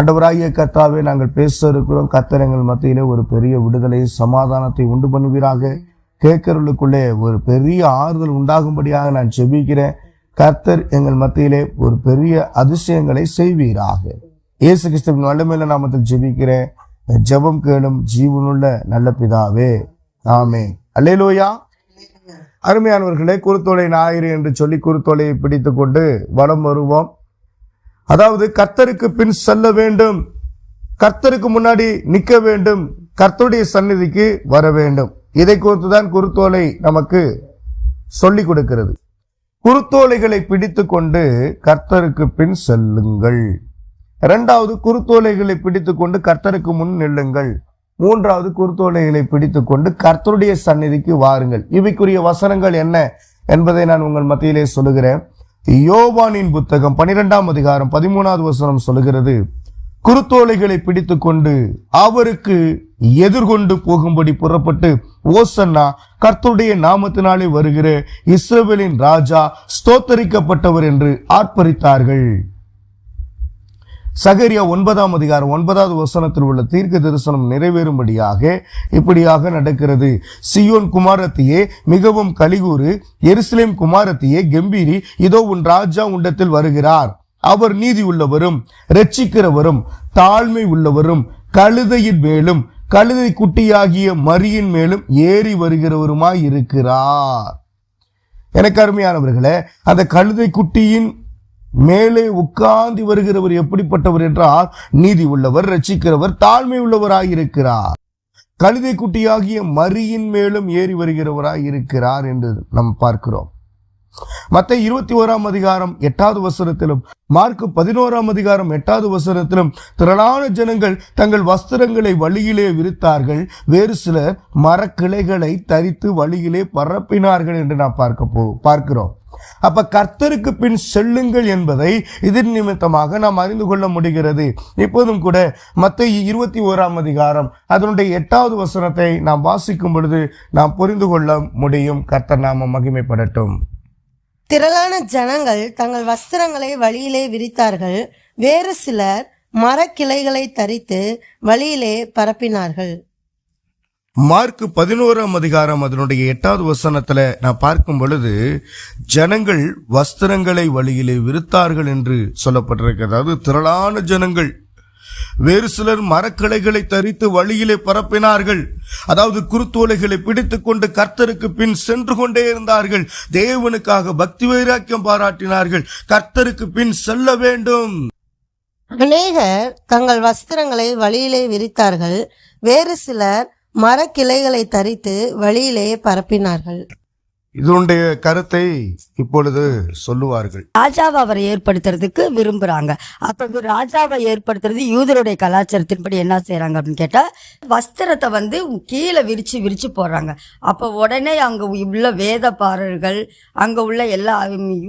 ஆண்டவராகிய கர்த்தாவே நாங்கள் பேச இருக்கிறோம் கர்த்தர் எங்கள் மத்தியிலே ஒரு பெரிய விடுதலை சமாதானத்தை உண்டு பண்ணுவீராக. கேட்கறவர்களுக்குள்ளே ஒரு பெரிய ஆறுதல் உண்டாகும்படியாக நான் செபிக்கிறேன் கர்த்தர் எங்கள் மத்தியிலே ஒரு பெரிய அதிசயங்களை செய்வீராக. இயேசு கிறிஸ்துவின் வல்லமையில நாமத்தில் ஜெபிக்கிறேன். ஜெபம் கேளும் ஜீவனுள்ள நல்ல பிதாவே ஆமே அல்லேலோயா. அருமையானவர்களே குருத்தோலை ஞாயிறு என்று சொல்லி குருத்தோலையை பிடித்து கொண்டு வலம் வருவோம். அதாவது கர்த்தருக்கு பின் செல்ல வேண்டும். கர்த்தருக்கு முன்னாடி நிற்க வேண்டும். கர்த்தருடைய சந்நிதிக்கு வர வேண்டும். இதை குறித்துதான் குருத்தோலை நமக்கு சொல்லிக் கொடுக்கிறது. குருத்தோலைகளை பிடித்து கொண்டு கர்த்தருக்கு பின் செல்லுங்கள். இரண்டாவது குருத்தோலைகளை பிடித்து கொண்டு கர்த்தருக்கு முன் நில்லுங்கள். மூன்றாவது குருத்தோலைகளை பிடித்து கொண்டு கர்த்தருடைய சந்நிதிக்கு வாருங்கள். இவைக்குரிய வசனங்கள் என்ன என்பதை நான் உங்கள் மத்தியிலே சொல்லுகிறேன். யோவானின் புத்தகம் பனிரெண்டாம் அதிகாரம் பதிமூணாவது வசனம் சொல்லுகிறது குருத்தோலைகளை பிடித்து கொண்டு அவருக்கு எதிர்கொண்டு போகும்படி புறப்பட்டு ஓசன்னா கர்த்தருடைய நாமத்தினாலே வருகிற இஸ்ரேலின் ராஜா ஸ்தோத்தரிக்கப்பட்டவர் என்று ஆர்ப்பரித்தார்கள். சகரியா ஒன்பதாம் அதிகாரம் ஒன்பதாவது வசனத்தில் உள்ள தீர்க்க தரிசனம் நிறைவேறும்படியாக இப்படியாக நடக்கிறது. சியோன் குமாரத்தியே மிகவும் கலிகூறு எருசலேம் குமாரத்தியே கம்பீரி இதோ உன் ராஜா உண்டத்தில் வருகிறார். அவர் நீதி உள்ளவரும் ரட்சிக்கிறவரும் தாழ்மை உள்ளவரும் கழுதையின் மேலும் கழுதை குட்டியாகிய மரியின் மேலும் ஏறி வருகிறவருமாய் இருக்கிறார். எனக்கு அருமையானவர்களே அந்த கழுதை குட்டியின் மேலே உட்கார்ந்து வருகிறவர் எப்படிப்பட்டவர் என்றால் நீதி உள்ளவர் ரட்சிக்கிறவர் தாழ்மை உள்ளவராயிருக்கிறார் கழுதை குட்டியாகிய மரியின் மேலும் ஏறி வருகிறவராய் இருக்கிறார் என்று நாம் பார்க்கிறோம். மத்த இருபத்தி ஓராம் அதிகாரம் எட்டாவது வசனத்திலும் மார்க்கு பதினோராம் அதிகாரம் எட்டாவது வசனத்திலும் திரளான ஜனங்கள் தங்கள் வஸ்திரங்களை வழியிலே விரித்தார்கள். வேறு சிலர் மரக்கிளைகளை தரித்து வழியிலே பரப்பினார்கள் என்று நாம் பார்க்க போ பார்க்கிறோம். அப்ப கர்த்தருக்கு பின் செல்லுங்கள் என்பதை இதன் நிமித்தமாக நாம் அறிந்து கொள்ள முடிகிறது. இப்போதும் கூட மத்த இருபத்தி ஓராம் அதிகாரம் அதனுடைய எட்டாவது வசனத்தை நாம் வாசிக்கும் பொழுது நாம் புரிந்து கொள்ள முடியும். கர்த்தர் நாம மகிமைப்படட்டும். திரளான ஜனங்கள் தங்கள் வஸ்திரங்களை வழியிலே விரித்தார்கள். வேறு சிலர் மரக்கிளைகளை தரித்து வழியிலே பரப்பினார்கள். மார்க் பதினோராம் அதிகாரம் அதனுடைய எட்டாவது வசனத்துல நான் பார்க்கும் பொழுது ஜனங்கள் வஸ்திரங்களை வழியிலே விருத்தார்கள் என்று சொல்லப்பட்டிருக்கு. அதாவது திரளான ஜனங்கள் வேறு சிலர் மரக்கிளைகளை தரித்து வழியிலே பரப்பினார்கள். அதாவது குருத்தோலைகளை பிடித்துக் கொண்டு கர்த்தருக்கு பின் சென்று கொண்டே இருந்தார்கள். தேவனுக்காக பக்தி வைராக்கியம் பாராட்டினார்கள். கர்த்தருக்கு பின் செல்ல வேண்டும். அநேகர் தங்கள் வஸ்திரங்களை வழியிலே விரித்தார்கள். வேறு சிலர் மரக்கிளைகளை தரித்து வழியிலே பரப்பினார்கள். இதனுடைய கருத்தை இப்பொழுது சொல்லுவார்கள். ராஜாவை அவர் ஏற்படுத்துறதுக்கு விரும்புறாங்க. அப்ப ராஜாவை ஏற்படுத்துறது யூதருடைய கலாச்சாரத்தின்படி என்ன செய்றாங்க அப்படின்னு கேட்டா வஸ்திரத்தை வந்து கீழே விரிச்சு விரிச்சு போடுறாங்க. அப்ப உடனே அங்க உள்ள வேதப்பாரர்கள் அங்க உள்ள எல்லா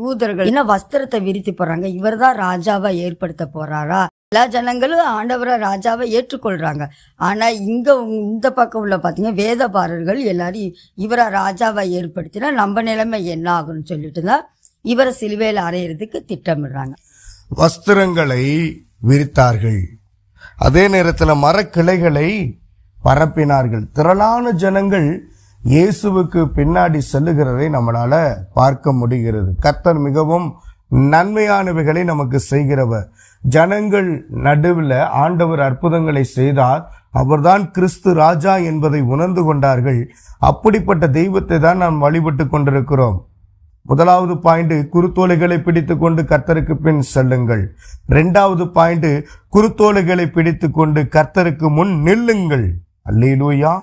யூதர்கள் என்ன வஸ்திரத்தை விரித்து போடுறாங்க? இவர்தான் ராஜாவை ஏற்படுத்த போறாரா? எல்லா ஜனங்களும் ஆண்டவரை ராஜாவை ஏற்றுக்கொள்கிறாங்க ஆனால் இங்கே இந்த பக்கம் உள்ள பார்த்தீங்கன்னா வேதபாரர்கள் எல்லாரும் இவரை ராஜாவை ஏற்படுத்தினா நம்ம நிலைமை என்ன ஆகும்னு சொல்லிட்டு தான் இவரை சிலுவையில் அறையிறதுக்கு திட்டமிடுறாங்க. வஸ்திரங்களை விரித்தார்கள். அதே நேரத்தில் மரக்கிளைகளை பரப்பினார்கள். திரளான ஜனங்கள் இயேசுவுக்கு பின்னாடி செல்லுகிறதை நம்மளால பார்க்க முடிகிறது. கர்த்தர் மிகவும் நன்மையானவைகளை நமக்கு செய்கிறவர். ஜனங்கள் நடுவில் ஆண்டவர் அற்புதங்களை செய்தார். அவர்தான் கிறிஸ்து ராஜா என்பதை உணர்ந்து கொண்டார்கள். அப்படிப்பட்ட தெய்வத்தை தான் நாம் வழிபட்டு கொண்டிருக்கிறோம். முதலாவது பாயிண்ட் குருத்தோலைகளை பிடித்து கொண்டு கர்த்தருக்கு பின் செல்லுங்கள். ரெண்டாவது பாயிண்ட் குருத்தோலைகளை பிடித்து கொண்டு கர்த்தருக்கு முன் நில்லுங்கள். அல்லையிலூயா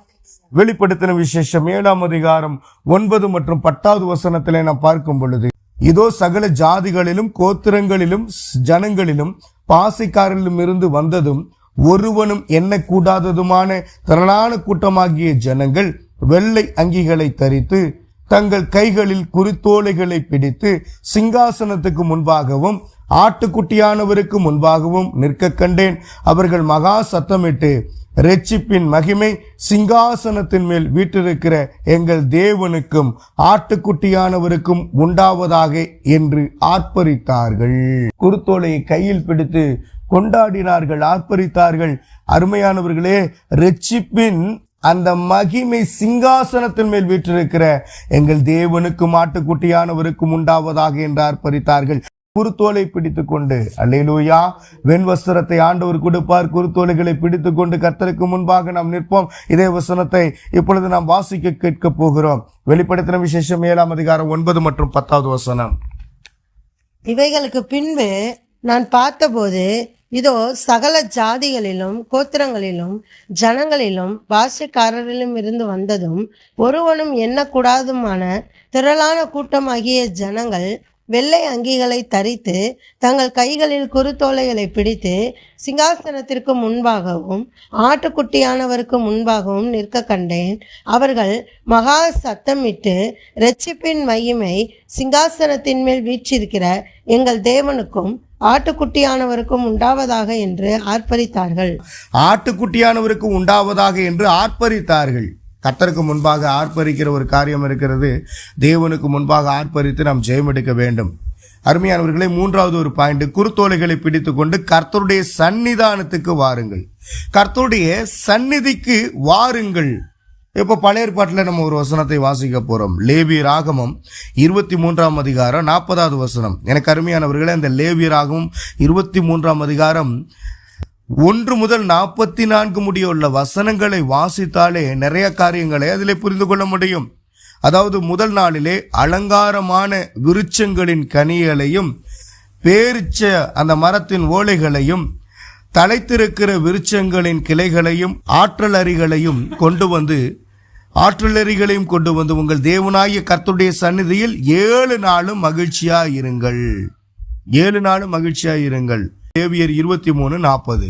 வெளிப்படுத்தின விசேஷம் ஏழாம் அதிகாரம் ஒன்பது மற்றும் பத்தாவது வசனத்திலே நாம் பார்க்கும் பொழுது இதோ சகல ஜாதிகளிலும் கோத்திரங்களிலும் ஸ்- ஜனங்களிலும் பாசிக்காரிலும் இருந்து வந்ததும் ஒருவனும் எண்ணக்கூடாததுமான திரளான கூட்டமாகிய ஜனங்கள் வெள்ளை அங்கிகளை தரித்து தங்கள் கைகளில் குறித்தோலைகளை பிடித்து சிங்காசனத்துக்கு முன்பாகவும் ஆட்டுக்குட்டியானவருக்கு முன்பாகவும் நிற்க கண்டேன். அவர்கள் மகா சத்தமிட்டு ரெச்சிப்பின் மகிமை சிங்காசனத்தின் மேல் வீட்டிருக்கிற எங்கள் தேவனுக்கும் ஆட்டுக்குட்டியானவருக்கும் உண்டாவதாக என்று ஆர்ப்பரித்தார்கள். குருத்தோலையை கையில் பிடித்து கொண்டாடினார்கள் ஆர்ப்பரித்தார்கள். அருமையானவர்களே ரட்சிப்பின் அந்த மகிமை சிங்காசனத்தின் மேல் வீற்றிருக்கிற எங்கள் தேவனுக்கும் ஆட்டுக்குட்டியானவருக்கும் உண்டாவதாக என்று ஆர்ப்பரித்தார்கள். குருத்தோலை பிடித்து கொண்டு அல்லேலூயா வெண்வஸ்திரத்தை ஆண்டவர் கொடுப்பார். குருத்தோலைகளை பிடித்து கொண்டு கர்த்தருக்கு முன்பாக நாம் நிற்போம். இதே வசனத்தை இப்பொழுது நாம் வாசிக்க கேட்க போகிறோம். வெளிப்படுத்தின விசேஷம் ஏழாம் அதிகாரம் ஒன்பது மற்றும் பத்தாவது வசனம். இவைகளுக்கு பின்பு நான் பார்த்தபோது இதோ சகல ஜாதிகளிலும் கோத்திரங்களிலும் ஜனங்களிலும் பாஷக்காரரிலும் இருந்து வந்ததும் ஒருவனும் எண்ணக்கூடாதுமான திரளான கூட்டமாகிய ஜனங்கள் வெள்ளை அங்கிகளை தரித்து தங்கள் கைகளில் குறுத்தோலைகளை பிடித்து சிங்காசனத்திற்கு முன்பாகவும் ஆட்டுக்குட்டியானவருக்கு முன்பாகவும் நிற்க கண்டேன். அவர்கள் மகா சத்தமிட்டு ரட்சிப்பின் மகிமை சிங்காசனத்தின் மேல் வீற்றிருக்கிற எங்கள் தேவனுக்கும் ஆட்டுக்குட்டியானவருக்கும் உண்டாவதாக என்று ஆர்ப்பரித்தார்கள். ஆட்டுக்குட்டியானவருக்கு உண்டாவதாக என்று ஆர்ப்பரித்தார்கள். கர்த்தருக்கு முன்பாக ஆர்ப்பரிக்கிற ஒரு காரியம் இருக்கிறது. தேவனுக்கு முன்பாக ஆர்ப்பரித்து நாம் ஜெயம் எடுக்க வேண்டும். அருமையானவர்களே மூன்றாவது ஒரு பாயிண்ட் குருத்தோலைகளை பிடித்துக்கொண்டு கர்த்தருடைய சந்நிதானத்துக்கு வாருங்கள். கர்த்தருடைய சந்நிதிக்கு வாருங்கள். இப்போ பழைய ஏற்பாட்டில் நம்ம ஒரு வசனத்தை வாசிக்க போகிறோம் லேவி ராகமம் இருபத்தி மூன்றாம் அதிகாரம் நாற்பதாவது வசனம். எனக்கு அருமையானவர்களே அந்த லேவி ராகமம் இருபத்தி மூன்றாம் அதிகாரம் ஒன்று முதல் நாற்பத்தி நான்கு முடியுள்ள வசனங்களை வாசித்தாலே நிறைய காரியங்களை அதிலே புரிந்து கொள்ள முடியும். அதாவது முதல் நாளிலே அலங்காரமான விருட்சங்களின் கனிகளையும் பேரிச்ச அந்த மரத்தின் ஓலைகளையும் தலைத்திருக்கிற விருட்சங்களின் கிளைகளையும் ஆற்றலறிகளையும் கொண்டு வந்து ஆற்றலறிகளையும் கொண்டு வந்து உங்கள் தேவனாகிய கர்த்துடைய சந்நிதியில் ஏழு நாளும் மகிழ்ச்சியாக இருங்கள் ஏழு நாளும் மகிழ்ச்சியாக இருங்கள் தேவியர் இருபத்தி மூணு நாற்பது.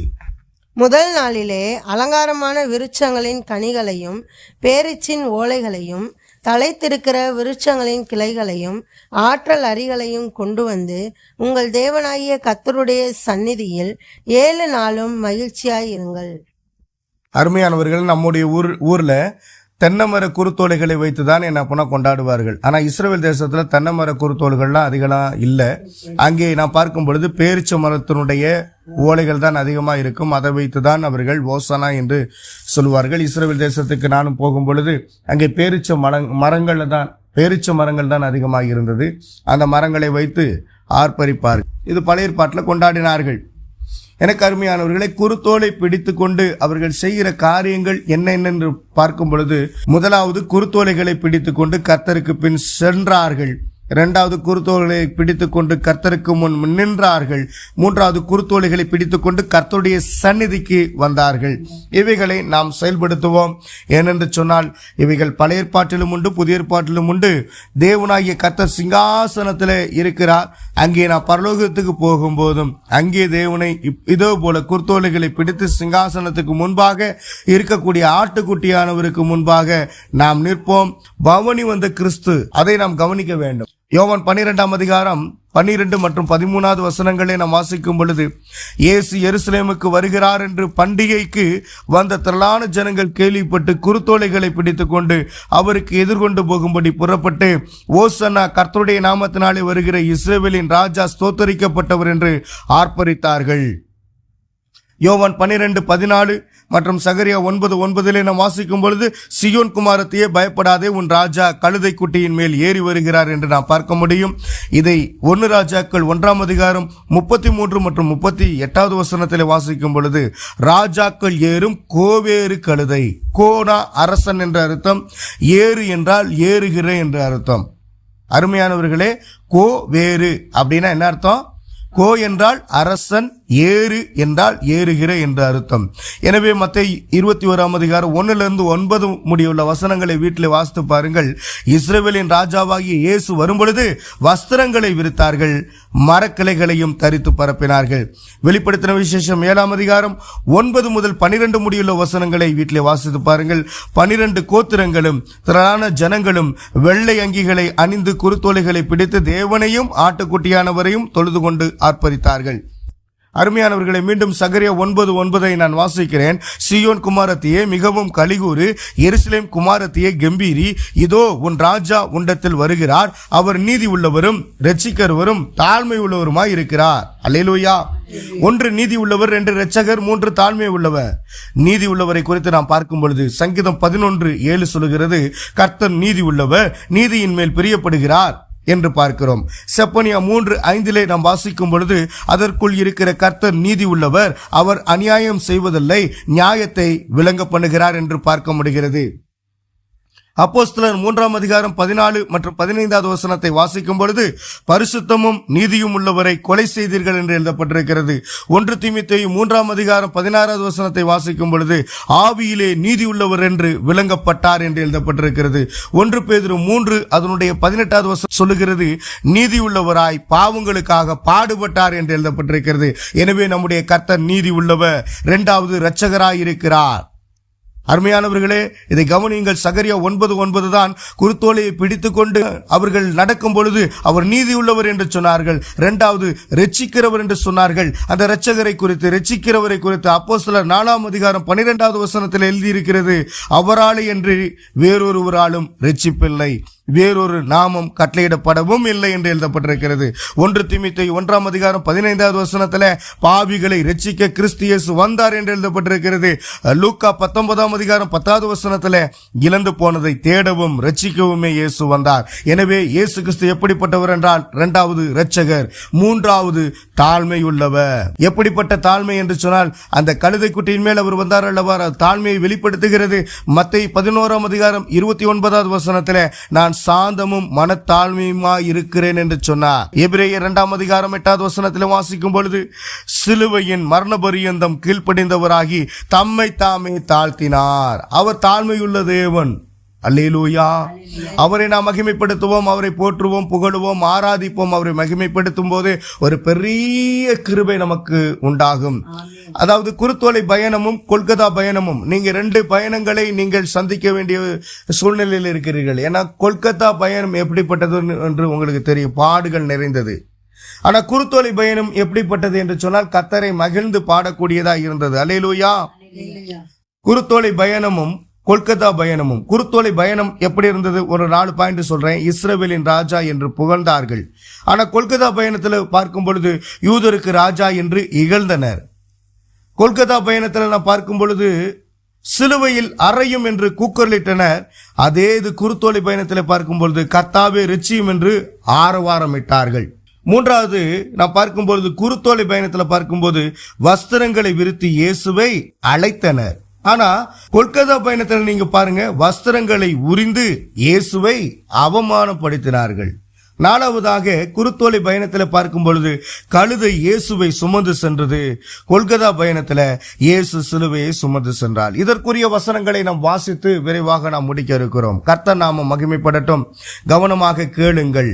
முதல் நாளிலே அலங்காரமான விருட்சங்களின் கனிகளையும் பேரிச்சின் ஓலைகளையும் தலைத்திருக்கிற விருட்சங்களின் கிளைகளையும் ஆற்றல் அரிகளையும் கொண்டு வந்து உங்கள் தேவனாகிய கத்தருடைய சந்நிதியில் ஏழு நாளும் மகிழ்ச்சியாயிருங்கள் அருமையானவர்கள் நம்முடைய ஊர் ஊர்ல தென்னமர குருத்தோலைகளை வைத்து தான் என்ன பண்ண கொண்டாடுவார்கள். ஆனால் இஸ்ரேல் தேசத்தில் தென்னமர குறுத்தோள்கள்லாம் அதிகலாம் இல்லை. அங்கே நான் பார்க்கும் பொழுது பேரிச்ச மரத்தினுடைய ஓலைகள் தான் அதிகமாக இருக்கும். அதை வைத்து தான் அவர்கள் ஓசனா என்று சொல்லுவார்கள். இஸ்ரேல் தேசத்துக்கு நானும் போகும் பொழுது அங்கே பேரிச்ச மரங் மரங்களில் தான் பேரிச்ச மரங்கள் தான் அதிகமாக இருந்தது. அந்த மரங்களை வைத்து ஆர்ப்பரிப்பார்கள். இது பழைய பாட்டில் கொண்டாடினார்கள். எனக்கு அருமையானவர்களை குருத்தோலை பிடித்து கொண்டு அவர்கள் செய்கிற காரியங்கள் என்ன பார்க்கும் பொழுது முதலாவது குருத்தோலைகளை பிடித்து கொண்டு கர்த்தருக்கு பின் சென்றார்கள். இரண்டாவது குருத்தோலைகளை பிடித்துக்கொண்டு கர்த்தருக்கு முன் நின்றார்கள். மூன்றாவது குருத்தோலைகளை பிடித்துக்கொண்டு கர்த்தருடைய சந்நிதிக்கு வந்தார்கள். இவைகளை நாம் செயல்படுத்துவோம். ஏனென்று சொன்னால் இவைகள் பழைய ஏற்பாட்டிலும் உண்டு புதிய ஏற்பாட்டிலும் உண்டு. தேவனாகிய கர்த்தர் சிங்காசனத்தில் இருக்கிறார். அங்கே நான் பரலோகத்துக்கு போகும்போதும் அங்கே தேவனை இப்- இதோ போல குருத்தோலைகளை பிடித்து சிங்காசனத்துக்கு முன்பாக இருக்கக்கூடிய ஆட்டுக்குட்டியானவருக்கு முன்பாக நாம் நிற்போம். பவனி வந்த கிறிஸ்து அதை நாம் கவனிக்க வேண்டும். யோவன் பன்னிரெண்டாம் அதிகாரம் பன்னிரெண்டு மற்றும் பதிமூணாவது வசனங்களை நாம் வாசிக்கும் பொழுது இயேசு எருசலேமுக்கு வருகிறார் என்று பண்டிகைக்கு வந்த திரளான ஜனங்கள் கேள்விப்பட்டு குருத்தோலைகளை பிடித்துக்கொண்டு அவருக்கு எதிர்கொண்டு போகும்படி புறப்பட்டு ஓசன்னா கர்த்தருடைய நாமத்தினாலே வருகிற இஸ்ரேவேலின் ராஜா ஸ்தோத்தரிக்கப்பட்டவர் என்று ஆர்ப்பரித்தார்கள். யோவான் பன்னிரெண்டு பதினாலு மற்றும் சகரியா ஒன்பது ஒன்பதிலே நாம் வாசிக்கும் பொழுது சியோன் குமாரத்தையே பயப்படாதே உன் ராஜா கழுதை குட்டியின் மேல் ஏறி வருகிறார் என்று நாம் பார்க்க முடியும். இதை ஒன்று ராஜாக்கள் ஒன்றாம் அதிகாரம் முப்பத்தி மூன்று மற்றும் முப்பத்தி எட்டாவது வசனத்தில் வாசிக்கும் பொழுது ராஜாக்கள் ஏறும் கோவேறு கழுதை கோனா அரசன் என்ற அர்த்தம் ஏறு என்றால் ஏறுகிற என்ற அர்த்தம். அருமையானவர்களே கோ வேறு அப்படின்னா என்ன அர்த்தம்? கோ என்றால் அரசன் ஏறு என்றால் ஏறுகிற என்ற அர்த்தம். எனவே மத்த இருபத்தி ஓராம் அதிகாரம் ஒன்னிலிருந்து ஒன்பது முடியுள்ள வசனங்களை வீட்டில் வாசித்து பாருங்கள். இஸ்ரேவேலின் ராஜாவாகிய இயேசு வரும்பொழுது வஸ்திரங்களை விரித்தார்கள் மரக்கிளைகளையும் தரித்து பரப்பினார்கள். வெளிப்படுத்தின விசேஷம் ஏழாம் அதிகாரம் ஒன்பது முதல் பனிரெண்டு முடியுள்ள வசனங்களை வீட்டில் வாசித்து பாருங்கள். பனிரெண்டு கோத்திரங்களும் திரளான ஜனங்களும் வெள்ளை அங்கிகளை அணிந்து குறுத்தோலைகளை பிடித்து தேவனையும் ஆட்டுக்குட்டியானவரையும் தொழுது கொண்டு ஆர்ப்பரித்தார்கள். அருமையானவர்களை மீண்டும் சகரிய ஒன்பது ஒன்பதை நான் வாசிக்கிறேன். சியோன் குமாரத்தியே மிகவும் கலிகூறு எருசலேம் குமாரத்தியே கம்பீரி இதோ உன் ராஜா உண்டத்தில் வருகிறார். அவர் நீதி உள்ளவரும் ரட்சிக்கருவரும் தாழ்மை உள்ளவருமாய் இருக்கிறார். அல்லேலூயா. ஒன்று நீதி உள்ளவர் ரெண்டு ரட்சகர் மூன்று தாழ்மை உள்ளவர். நீதி உள்ளவரை குறித்து நாம் பார்க்கும் பொழுது சங்கீதம் பதினொன்று ஏழு சொல்லுகிறது கர்த்தர் நீதி உள்ளவர் நீதியின் மேல் பிரியப்படுகிறார். என்று பார்க்கிறோம். செப்பனியா மூன்று ஐந்திலே நாம் வாசிக்கும் பொழுது அதற்குள் இருக்கிற கர்த்தர் நீதி உள்ளவர் அவர் அநியாயம் செய்வதில்லை நியாயத்தை விளங்க பண்ணுகிறார் என்று பார்க்க முடிகிறது. அப்போஸ்தலர் மூன்றாம் அதிகாரம் பதினாலு மற்றும் பதினைந்தாவது வசனத்தை வாசிக்கும் பொழுது பரிசுத்தமும் நீதியும் உள்ளவரை கொலை செய்தீர்கள் என்று எழுதப்பட்டிருக்கிறது. ஒன்று திமித்தையும் மூன்றாம் அதிகாரம் பதினாறாவது வசனத்தை வாசிக்கும் பொழுது ஆவியிலே நீதி உள்ளவர் என்று விளங்கப்பட்டார் என்று எழுதப்பட்டிருக்கிறது. ஒன்று பேதிரு மூன்று அதனுடைய பதினெட்டாவது வசனம் சொல்லுகிறது நீதி உள்ளவராய் பாவங்களுக்காக பாடுபட்டார் என்று எழுதப்பட்டிருக்கிறது. எனவே நம்முடைய கர்த்தர் நீதி உள்ளவர் இரண்டாவது இரட்சகராய் இருக்கிறார் அருமையானவர்களே இதை கவனியுங்கள். சகரியா ஒன்பது ஒன்பது தான் குருத்தோலையை பிடித்து கொண்டு அவர்கள் நடக்கும் பொழுது அவர் நீதி உள்ளவர் என்று சொன்னார்கள். இரண்டாவது ரட்சிக்கிறவர் என்று சொன்னார்கள். அந்த இரட்சகரை குறித்து ரட்சிக்கிறவரை குறித்து அப்போ சிலர் நாலாம் அதிகாரம் பனிரெண்டாவது வசனத்தில் எழுதியிருக்கிறது. அவராலே என்று வேறொருவராலும் ரட்சிப்பில்லை வேறொரு நாமம் கட்டளையிடப்படவும் இல்லை என்று எழுதப்பட்டிருக்கிறது. ஒன்று திமித்தை ஒன்றாம் அதிகாரம் பதினைந்தாவது வசனத்தில் பாவிகளை ரட்சிக்க கிறிஸ்து இயேசு வந்தார் என்று எழுதப்பட்டிருக்கிறது. லூக்கா பத்தொன்பதாம் அதிகாரம் பத்தாவது வசனத்தில் இழந்து போனதை தேடவும் ரட்சிக்கவுமே இயேசு வந்தார். எனவே இயேசு கிறிஸ்து எப்படிப்பட்டவர் என்றால் இரண்டாவது இரட்சகர் மூன்றாவது தாழ்மை உள்ளவர் எப்படிப்பட்ட தாழ்மை என்று சொன்னால் அந்த கழுதை குட்டியின் மேல் அவர் வந்தார் அல்லவா? அது தாழ்மையை வெளிப்படுத்துகிறது. மத்தை பதினோராம் அதிகாரம் இருபத்தி ஒன்பதாவது வசனத்தில் நான் சாந்தமும் மனத்தாழ்மையுமா இருக்கிறேன் என்று சொன்னார். எபிரேய இரண்டாம் அதிகாரம் எட்டாவது வசனத்தில் வாசிக்கும் பொழுது சிலுவையின் மரண பரியந்தம் கீழ்ப்படிந்தவராகி தம்மை தாமே தாழ்த்தினார். அவர் தாழ்மையுள்ள தேவன். அல்லேலூயா. அவரை நாம் மகிமைப்படுத்துவோம் அவரை போற்றுவோம் புகழுவோம் ஆராதிப்போம் அவரை மகிமைப்படுத்தும் போது ஒரு பெரிய கிருபை நமக்கு உண்டாகும். அதாவது குருத்தோலை பயணமும் கொல்கத்தா பயணமும் நீங்க ரெண்டு பயணங்களை நீங்கள் சந்திக்க வேண்டிய சூழ்நிலையில் இருக்கிறீர்கள். ஏன்னா கொல்கத்தா பயணம் எப்படிப்பட்டது என்று உங்களுக்கு தெரியும். பாடுகள் நிறைந்தது. ஆனா குருத்தோலை பயணம் எப்படிப்பட்டது என்று சொன்னால் கத்தரை மகிழ்ந்து பாடக்கூடியதா இருந்தது. அலேலூயா குருத்தோலை பயணமும் கொல்கத்தா பயணமும் குருத்தோலை பயணம் எப்படி இருந்தது? ஒரு நாலு பாயிண்ட் சொல்றேன். இஸ்ரேவேலின் ராஜா என்று புகழ்ந்தார்கள். ஆனால் கொல்கத்தா பயணத்தில் பார்க்கும் பொழுது யூதருக்கு ராஜா என்று இகழ்ந்தனர். கொல்கத்தா பயணத்தில் நான் பார்க்கும் பொழுது சிலுவையில் அறையும் என்று கூக்குரலிட்டனர். அதே இது குருத்தோலை பயணத்தில் பார்க்கும் பொழுது கத்தாவே ரிச்சியும் என்று ஆரவாரமிட்டார்கள். மூன்றாவது நான் பார்க்கும் பொழுது குருத்தோலை பயணத்தில் பார்க்கும்போது வஸ்திரங்களை விரித்து இயேசுவை அழைத்தனர். ஆனா கொல்கத்தா பயணத்தில் நீங்க பாருங்க வஸ்திரங்களை உரிந்து இயேசுவை அவமானப்படுத்தினார்கள். நாலாவதாக குருத்தோலை பயணத்தில் பார்க்கும் பொழுது கழுதை இயேசுவை சுமந்து சென்றது. கொல்கத்தா பயணத்தில் இயேசு சிலுவையை சுமந்து சென்றார். இதற்குரிய வசனங்களை நாம் வாசித்து விரைவாக நாம் முடிக்க இருக்கிறோம். கர்த்தர் நாம மகிமைப்படட்டும். கவனமாக கேளுங்கள்.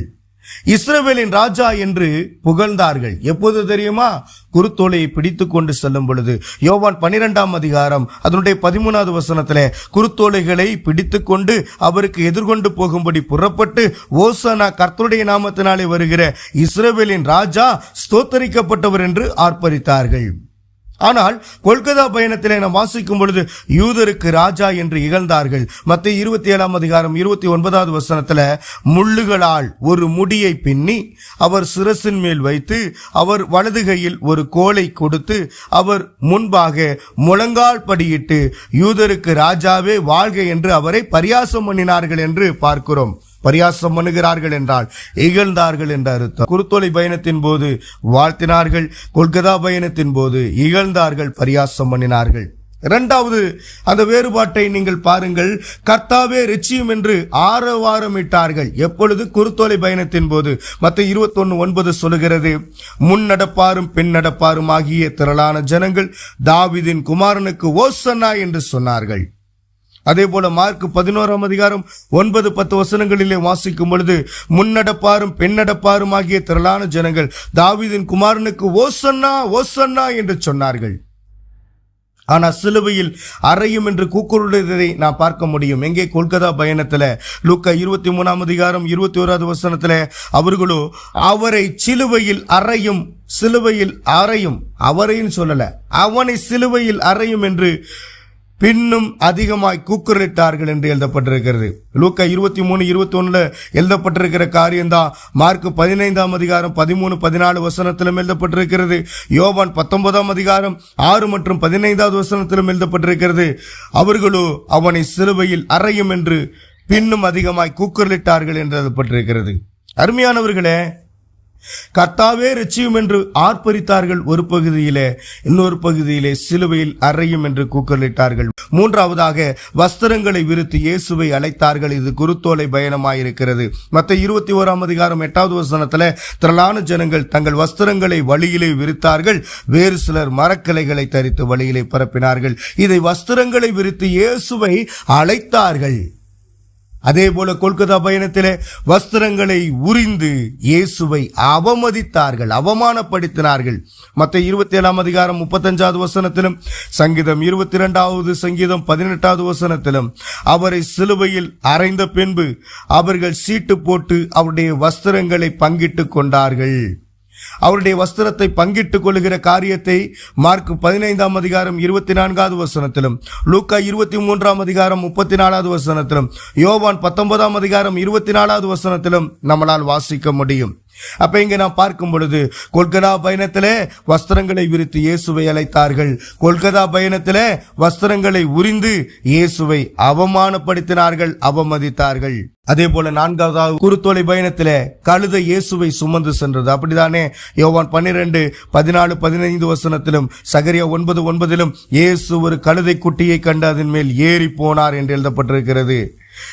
இஸ்ரவேலின் ராஜா என்று புகழ்ந்தார்கள். எப்போது தெரியுமா? குருத்தோலையை பிடித்து கொண்டு செல்லும் பொழுது. யோவான் பனிரெண்டாம் அதிகாரம் அதனுடைய பதிமூணாவது வசனத்தில் குருத்தோலைகளை பிடித்து கொண்டு அவருக்கு எதிர்கொண்டு போகும்படி புறப்பட்டு ஓசனா கர்த்தருடைய நாமத்தினாலே வருகிற இஸ்ரவேலின் ராஜா ஸ்தோத்தரிக்கப்பட்டவர் என்று ஆர்ப்பரித்தார்கள். ஆனால் கொல்கத்தா பயணத்திலே நாம் வாசிக்கும் பொழுது யூதருக்கு ராஜா என்று இகழ்ந்தார்கள். மற்ற இருபத்தி ஏழாம் அதிகாரம் இருபத்தி ஒன்பதாவது வசனத்துல முள்ளுகளால் ஒரு முடியை பின்னி அவர் சிரசின் மேல் வைத்து அவர் வலது கையில் ஒரு கோலை கொடுத்து அவர் முன்பாக முழங்கால் படியிட்டு யூதருக்கு ராஜாவே வாழ்க என்று அவரை பரியாசம் பண்ணினார்கள் என்று பார்க்கிறோம். பரியாசம் பண்ணுகிறார்கள் என்றால் இகழ்ந்தார்கள் என்ற அர்த்தம். குருத்தோலை பயணத்தின் போது வாழ்த்தினார்கள் கொல்கத்தா பயணத்தின் போது இகழ்ந்தார்கள் பரியாசம் பண்ணினார்கள். இரண்டாவது அந்த வேறுபாட்டை நீங்கள் பாருங்கள். கர்த்தாவே ரிச்சியும் என்று ஆரவாரமிட்டார்கள். எப்பொழுது? குருத்தோலை பயணத்தின் போது. மத்த இருபத்தொன்னு ஒன்பது சொல்லுகிறது முன் நடப்பாரும் பின் நடப்பாரும் ஆகிய திரளான ஜனங்கள் தாவிதின் குமாரனுக்கு ஓசன்னா என்று சொன்னார்கள். அதே போல மார்க் பதினோராம் அதிகாரம் ஒன்பது பத்து வசனங்களிலே வாசிக்கும் பொழுது முன்னடப்பாரும் பெண்ணடப்பாரும் ஆகிய திரளான ஜனங்கள் தாவிதின் குமாரனுக்கு ஓசன்னா ஓசன்னா என்று சொன்னார்கள். ஆனால் சிலுவையில் அறையும் என்று கூக்குரலுதை நான் பார்க்க முடியும். எங்கே? கொல்கத்தா பயணத்தில். லூக்கா இருபத்தி மூணாம் அதிகாரம் இருபத்தி ஓராவது வசனத்தில் அவர்களோ அவரை சிலுவையில் அறையும் சிலுவையில் அறையும் அவரையும் சொல்லலை அவனை சிலுவையில் அறையும் என்று பின்னும் அதிகமாய் கூக்குரலிட்டார்கள் என்று எழுதப்பட்டிருக்கிறது. லூக்கா இருபத்தி மூணு இருபத்தி ஒண்ணுல எழுதப்பட்டிருக்கிற காரியம்தான் மார்க் பதினைந்தாம் அதிகாரம் பதிமூணு பதினாலு வசனத்திலும் எழுதப்பட்டிருக்கிறது. யோவான் பத்தொன்பதாம் அதிகாரம் ஆறு மற்றும் பதினைந்தாவது வசனத்திலும் எழுதப்பட்டிருக்கிறது. அவர்களோ அவனை சிலுவையில் அறையும் என்று பின்னும் அதிகமாய் கூக்குரலிட்டார்கள் என்று எழுதப்பட்டிருக்கிறது. அருமையானவர்களே கர்த்தாவே ரட்சியும் என்று ஆர்ப்பரித்தார்கள் ஒரு பகுதியிலே இன்னொரு பகுதியிலே சிலுவையில் அறையும் என்று கூக்கலிட்டார்கள். மூன்றாவதாக வஸ்திரங்களை விரித்து இயேசுவை அழைத்தார்கள். இது குருத்தோலை பயணமாயிருக்கிறது. மத்த இருபத்தி ஓராம் அதிகாரம் எட்டாவது வசனத்துல திரளான ஜனங்கள் தங்கள் வஸ்திரங்களை வழியிலே விரித்தார்கள். வேறு சிலர் மரக்கிளைகளை தரித்து வழியிலே பரப்பினார்கள். இதை வஸ்திரங்களை விரித்து இயேசுவை அழைத்தார்கள். அதே போல கொல்கத்தா பயணத்திலே வஸ்திரங்களை உறிந்து இயேசுவை அவமதித்தார்கள் அவமானப்படுத்தினார்கள். மற்ற இருபத்தி ஏழாம் அதிகாரம் முப்பத்தஞ்சாவது வசனத்திலும் சங்கீதம் இருபத்தி இரண்டாவது சங்கீதம் பதினெட்டாவது வசனத்திலும் அவரை சிலுவையில் அறைந்த பின்பு அவர்கள் சீட்டு போட்டு அவருடைய வஸ்திரங்களை பங்கிட்டு கொண்டார்கள். அவருடைய வஸ்திரத்தை பங்கிட்டுக் கொள்ளுகிற காரியத்தை மார்க் பதினைந்தாம் அதிகாரம் இருபத்தி நான்காவது வசனத்திலும் லூக்கா இருபத்தி மூன்றாம் அதிகாரம் முப்பத்தி நாலாவது வசனத்திலும் யோவான் பத்தொன்பதாம் அதிகாரம் இருபத்தி நாலாவது வசனத்திலும் நம்மளால் வாசிக்க முடியும். அப்ப இங்க நாம் பார்க்கும் பொழுது கொல்கதா பயணத்திலே வஸ்திரங்களை விரித்து இயேசுவை அழைத்தார்கள். கொல்கதா பயணத்திலே வஸ்திரங்களை உரிந்து இயேசுவை அவமானப்படுத்தினார்கள் அவமதித்தார்கள். அதே போல நான்காவதாவது குருத்தோலை பயணத்துல கழுத இயேசுவை சுமந்து சென்றது. அப்படிதானே? யோவான் பன்னிரெண்டு பதினாலு பதினைந்து வசனத்திலும் சகரியா ஒன்பது ஒன்பதிலும் இயேசு ஒரு கழுதை குட்டியை கண்டு அதன் மேல் ஏறி போனார் என்று எழுதப்பட்டிருக்கிறது.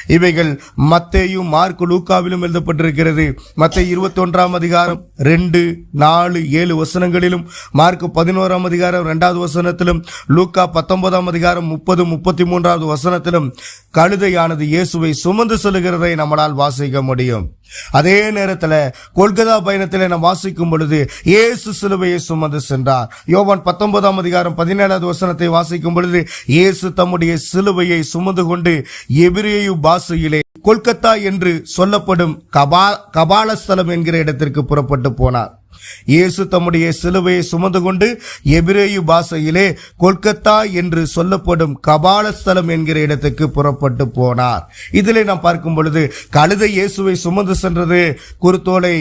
இவைகள் மத்தேயும் மார்க்கு லூக்காவிலும் எழுதப்பட்டிருக்கிறது. மத்திய இருபத்தி ஒன்றாம் அதிகாரம் ரெண்டு நாலு ஏழு வசனங்களிலும் மார்க்கு பதினோராம் அதிகாரம் ரெண்டாவது வசனத்திலும் லூக்கா பத்தொன்பதாம் அதிகாரம் முப்பது முப்பத்தி மூன்றாவது வசனத்திலும் கழுதையானது இயேசுவை சுமந்து செல்கிறதை நம்மளால் வாசிக்க முடியும். அதே நேரத்தில் கொல்கத்தா பயணத்தில் நாம் வாசிக்கும் பொழுது இயேசு சிலுவையை சுமந்து சென்றார். யோவான் பத்தொன்பதாம் அதிகாரம் பதினேழாவது வசனத்தை வாசிக்கும் பொழுது இயேசு தம்முடைய சிலுவையை சுமந்து கொண்டு எபிரேயு பாஷையிலே கொல்கத்தா என்று சொல்லப்படும் கபா கபாலஸ்தலம் என்கிற இடத்திற்கு புறப்பட்டு போனார். இயேசு தம்முடைய சிலுவையை சுமந்து கொண்டு எபிரேயு பாஷையிலே கொல்கத்தா என்று சொல்லப்படும் கபாலஸ்தலம் என்கிற இடத்துக்கு புறப்பட்டு போனார். இதிலே நாம் பார்க்கும் பொழுது கழுதை இயேசுவை சுமந்து சென்றது குருத்தோலை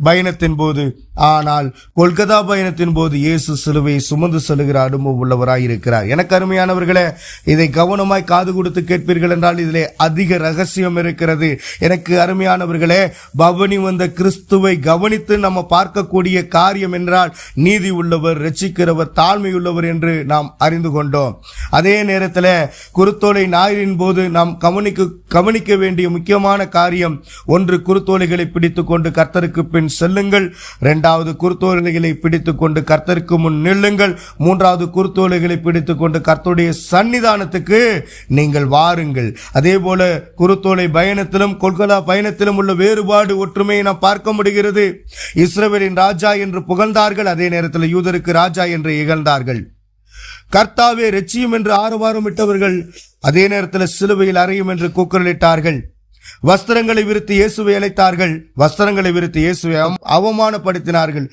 பயணத்தின் போது ஆனால் கொல்கத்தா பயணத்தின் போது இயேசு சிலுவையை சுமந்து செல்கிற அனுபவம் உள்ளவராய் இருக்கிறார் எனக்கு அருமையானவர்களே இதை கவனமாய் காது கொடுத்து கேட்பீர்கள் என்றால் இதிலே அதிக ரகசியம் இருக்கிறது. எனக்கு அருமையானவர்களே பவனி வந்த கிறிஸ்துவை கவனித்து நம்ம பார்க்கக்கூடிய காரியம் என்றால் நீதி உள்ளவர் ரட்சிக்கிறவர் தாழ்மை உள்ளவர் என்று நாம் அறிந்து கொண்டோம். அதே நேரத்தில் குருத்தோலை ஞாயிறின் போது நாம் கவனிக்க கவனிக்க வேண்டிய முக்கியமான காரியம் ஒன்று குருத்தோலைகளை பிடித்துக்கொண்டு கர்த்தருக்கு பின் செல்லுங்கள். இரண்டாவது குருத்தோலைகளை பிடித்துக்கொண்டு கர்த்தருக்கு முன் நில்லுங்கள். மூன்றாவது குருத்தோலைகளை பிடித்து கொண்டு கர்த்தருடைய சன்னிதானத்துக்கு நீங்கள் வாருங்கள். அதே போல குருத்தோலை பயணத்திலும் கொல்கலா பயணத்திலும் உள்ள வேறுபாடு ஒற்றுமையை நாம் பார்க்க முடிகிறது. இஸ்ரவேலின் ராஜா என்று புகழ்ந்தார்கள். அதே நேரத்தில் யூதருக்கு ராஜா என்று இகழ்ந்தார்கள். கர்த்தாவே ரெச்சியும் என்று ஆரவாரமிட்டவர்கள் அதே நேரத்தில் சிலுவையில் அறையும் என்று கூக்குரலிட்டார்கள். வஸ்திரங்களை விரித்து இயேசுவை அழைத்தார்கள். வஸ்திரங்களை விரித்து இயேசுவை அவமானப்படுத்தினார்கள்.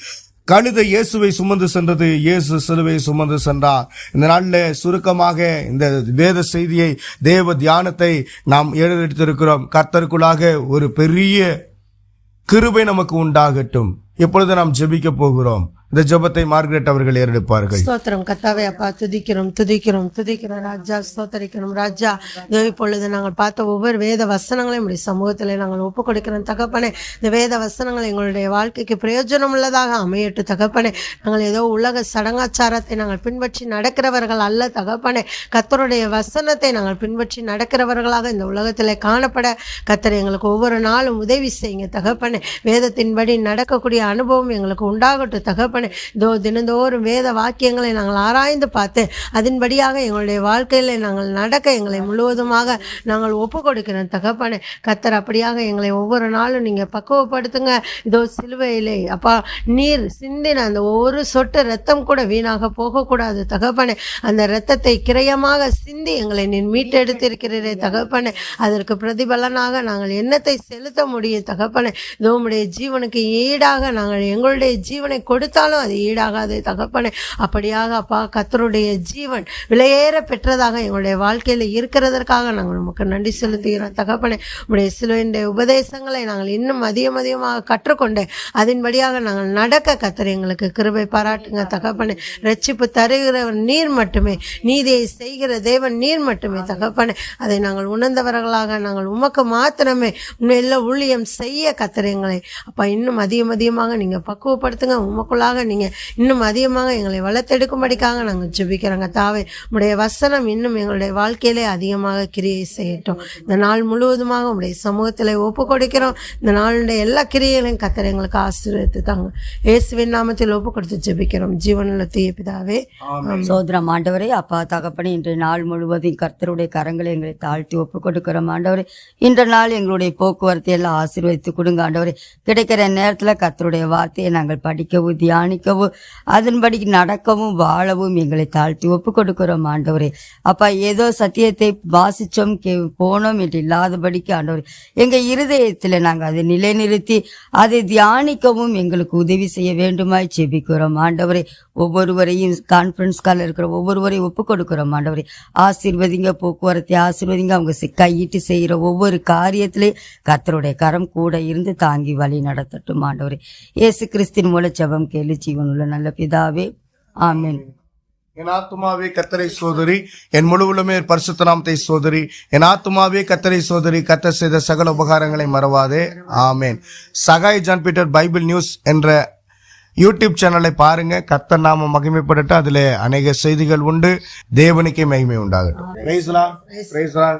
கழுத இயேசுவை சுமந்து சென்றது. இயேசு சிலுவை சுமந்து சென்றார். இந்த நாளில் சுருக்கமாக இந்த வேத செய்தியை தேவ தியானத்தை நாம் எழுதெடுத்திருக்கிறோம் கர்த்தருக்குள்ளாக ஒரு பெரிய கிருபை நமக்கு உண்டாகட்டும். இப்பொழுது நாம் ஜெபிக்க போகிறோம். இந்த ஜெபத்தை மார்க்ரெட் அவர்கள் ஏறெடுப்பார்கள். ஸ்தோத்திரம். கத்தாவே அப்பா துதிக்கிறோம் துதிக்கிறோம் துதிக்கிறோம். ராஜா ஸ்தோத்தரிக்கிறோம். ராஜா இதோ இப்பொழுது நாங்கள் பார்த்த ஒவ்வொரு வேத வசனங்களையும் இப்படி சமூகத்தில் நாங்கள் ஒப்பு கொடுக்கிறோம் தகப்பனே இந்த வேத வசனங்கள் எங்களுடைய வாழ்க்கைக்கு பிரயோஜனம் உள்ளதாக அமையட்டும். தகப்பனே நாங்கள் ஏதோ உலக சடங்காச்சாரத்தை நாங்கள் பின்பற்றி நடக்கிறவர்கள் அல்ல. தகப்பனே கத்தருடைய வசனத்தை நாங்கள் பின்பற்றி நடக்கிறவர்களாக இந்த உலகத்தில் காணப்பட கத்தர் எங்களுக்கு ஒவ்வொரு நாளும் உதவி செய்யுங்க. தகப்பனே வேதத்தின்படி நடக்கக்கூடிய அனுபவம் எங்களுக்கு உண்டாகட்டும். தகப்பனே தோ தினந்தோறும் வேத வாக்கியங்களை நாங்கள் ஆராய்ந்து பார்த்து அதன்படியாக எங்களுடைய வாழ்க்கையில் நாங்கள் நடக்க எங்களை முழுவதுமாக நாங்கள் ஒப்பு கொடுக்கிறோம் தகப்பனே கத்தர் அப்படியாக எங்களை ஒவ்வொரு நாளும் நீங்கள் பக்குவப்படுத்துங்க. இதோ சிலுவையிலே அப்பா நீர் சிந்தின அந்த ஒரு சொட்டு ரத்தம் கூட வீணாக போகக்கூடாது தகப்பனே. அந்த ரத்தத்தை கிரயமாக சிந்தி எங்களை நீ மீட்டெடுத்திருக்கிறீரே தகப்பனே. அதற்கு பிரதிபலனாக நாங்கள் எண்ணத்தை செலுத்த முடியும் தகப்பனே. இதோ உடைய ஜீவனுக்கு ஈடாக நாங்கள் எங்களுடைய ஜீவனை கொடுத்தாலும் சொன்னாலும் அது ஈடாகாது தகப்பனே. அப்படியாக அப்பா கத்தருடைய ஜீவன் விலையேற பெற்றதாக எங்களுடைய வாழ்க்கையில் இருக்கிறதற்காக நாங்கள் உமக்கு நன்றி செலுத்துகிறோம். தகப்பனே உடைய சிலுவையுடைய உபதேசங்களை நாங்கள் இன்னும் அதிகம் அதிகமாக கற்றுக்கொண்டு அதன்படியாக நாங்கள் நடக்க கத்தர் எங்களுக்கு கிருபை பாராட்டுங்க. தகப்பனே ரட்சிப்பு தருகிறவர் நீர் மட்டுமே. நீதியை செய்கிற தேவன் நீர் மட்டுமே. தகப்பனே அதை நாங்கள் உணர்ந்தவர்களாக நாங்கள் உமக்கு மாத்திரமே உண்மையில ஊழியம் செய்ய கத்தர் எங்களை. அப்பா இன்னும் அதிகம் அதிகமாக நீங்கள் பக்குவப்படுத்துங்க. உமக்குள்ளாக நீங்கள் இன்னும் அதிகமாக எங்களை வளர்த்தெடுக்கும்படிக்காக நாங்கள் ஜெபிக்கிறோங்க தாவே உடைய வசனம் இன்னும் எங்களுடைய வாழ்க்கையிலே அதிகமாக கிரியை செய்யட்டும். இந்த நாள் முழுவதுமாக உடைய சமூகத்தில் ஒப்பு கொடுக்கிறோம். இந்த நாளுடைய எல்லா கிரியைகளையும் கத்தர் எங்களுக்கு ஆசீர்வதித்து தாங்க இயேசுவின் நாமத்தில் ஒப்பு கொடுத்து ஜெபிக்கிறோம். ஜீவனுள்ள தூய பிதாவே சோதரம் ஆண்டவரே அப்பா தகப்பனே இன்றைய நாள் முழுவதும் கர்த்தருடைய கரங்களை எங்களை தாழ்த்தி ஒப்பு கொடுக்கிறோம். ஆண்டவரே இன்ற நாள் எங்களுடைய போக்குவரத்தை எல்லாம் ஆசீர்வதித்து கொடுங்க. ஆண்டவரே கிடைக்கிற நேரத்தில் கர்த்தருடைய வார்த்தையை நாங்கள் படிக்கவும் தியானிக்கவும் அதன்படி நடக்கவும் வாழவும் எங்களை தாழ்த்தி ஒப்பு கொடுக்கிறோம் ஆண்டவரே. அப்பா ஏதோ சத்தியத்தை வாசிச்சோம் கே போனோம் என்று இல்லாதபடிக்கு ஆண்டவரே எங்க இருதயத்தில் நாங்கள் அதை நிலைநிறுத்தி அதை தியானிக்கவும் எங்களுக்கு உதவி செய்ய வேண்டுமாய் செபிக்கிறோம் ஆண்டவரே. ஒவ்வொருவரையும் கான்ஃபரன்ஸ் காலில் இருக்கிற ஒவ்வொருவரையும் ஒப்பு கொடுக்குறோம் ஆண்டவரே. ஆசீர்வதிங்க போக்குவரத்தை ஆசீர்வதிங்க. அவங்க செ- கையிட்டு செய்கிற ஒவ்வொரு காரியத்திலையும் கத்தருடைய கரம் கூட இருந்து தாங்கி வழி நடத்தட்டும் ஆண்டவரே. இயேசு கிறிஸ்தின் மூல ஜெபம் கேளு ஜீவனுள்ள நல்ல பிதாவே. ஆமீன். என் ஆத்துமாவே கத்தரை சோதரி. என் முழுவலுமே பரிசுத்த நாமத்தை சோதரி. என் ஆத்துமாவே கத்தரை சோதரி. கத்தர் செய்த சகல உபகாரங்களை மறவாதே. ஆமேன். Sahai John Peter Bible news என்ற யூடியூப் சேனலை பாருங்க. கத்தர் நாம மகிமைப்படட்டும். அதுல அநேக செய்திகள் உண்டு. தேவனுக்கே மகிமை உண்டாகட்டும்.